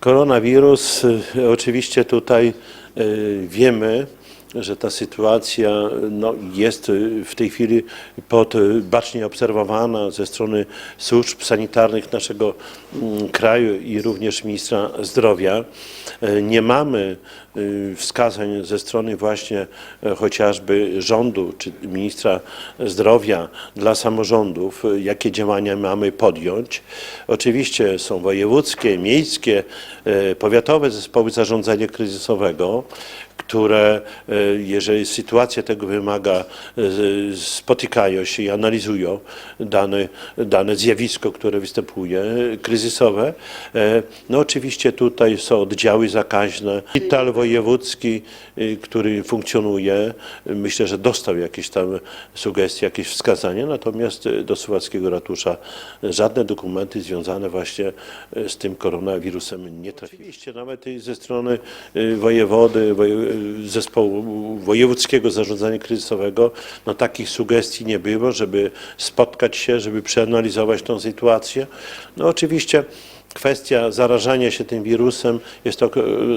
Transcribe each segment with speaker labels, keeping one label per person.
Speaker 1: Koronawirus, y, oczywiście tutaj y, wiemy, że ta sytuacja no, jest y, w tej chwili pod, y, bacznie obserwowana ze strony służb sanitarnych naszego mm, kraju i również ministra zdrowia. Y, Nie mamy y, wskazań ze strony właśnie e, chociażby rządu czy ministra zdrowia dla samorządów, y, jakie działania mamy podjąć. Oczywiście są wojewódzkie, miejskie, e, powiatowe zespoły zarządzania kryzysowego, które, e, jeżeli sytuacja tego wymaga, e, spotykają się i analizują dane, dane zjawisko, które występuje, e, kryzysowe. No oczywiście tutaj są oddziały zakaźne. Szpital wojewódzki, który funkcjonuje, myślę, że dostał jakieś tam sugestie, jakieś wskazania, natomiast do Słowackiego Ratusza żadne dokumenty związane właśnie z tym koronawirusem nie trafiły. Oczywiście nawet ze strony wojewody, woje- zespołu wojewódzkiego zarządzania kryzysowego, no takich sugestii nie było, żeby spotkać się, żeby przeanalizować tą sytuację. No oczywiście kwestia zarażania się tym wirusem jest to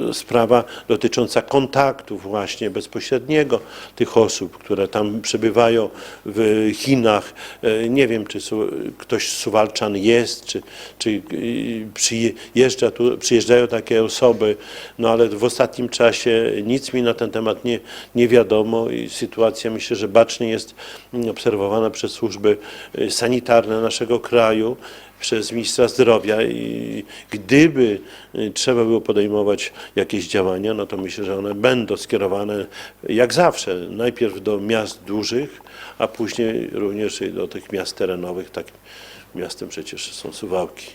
Speaker 1: e, sprawa dotycząca kontaktu właśnie bezpośredniego tych osób, które tam przebywają w Chinach. E, Nie wiem, czy ktoś z Suwalczan jest, czy, czy e, przyjeżdża tu, przyjeżdżają takie osoby, no ale w ostatnim czasie nic mi na ten temat nie, nie wiadomo i sytuacja myślę, że bacznie jest obserwowana przez służby sanitarne naszego kraju przez ministra zdrowia i gdyby y, trzeba było podejmować jakieś działania, no to myślę, że one będą skierowane jak zawsze, najpierw do miast dużych, a później również do tych miast terenowych. Takim miastem przecież są Suwałki.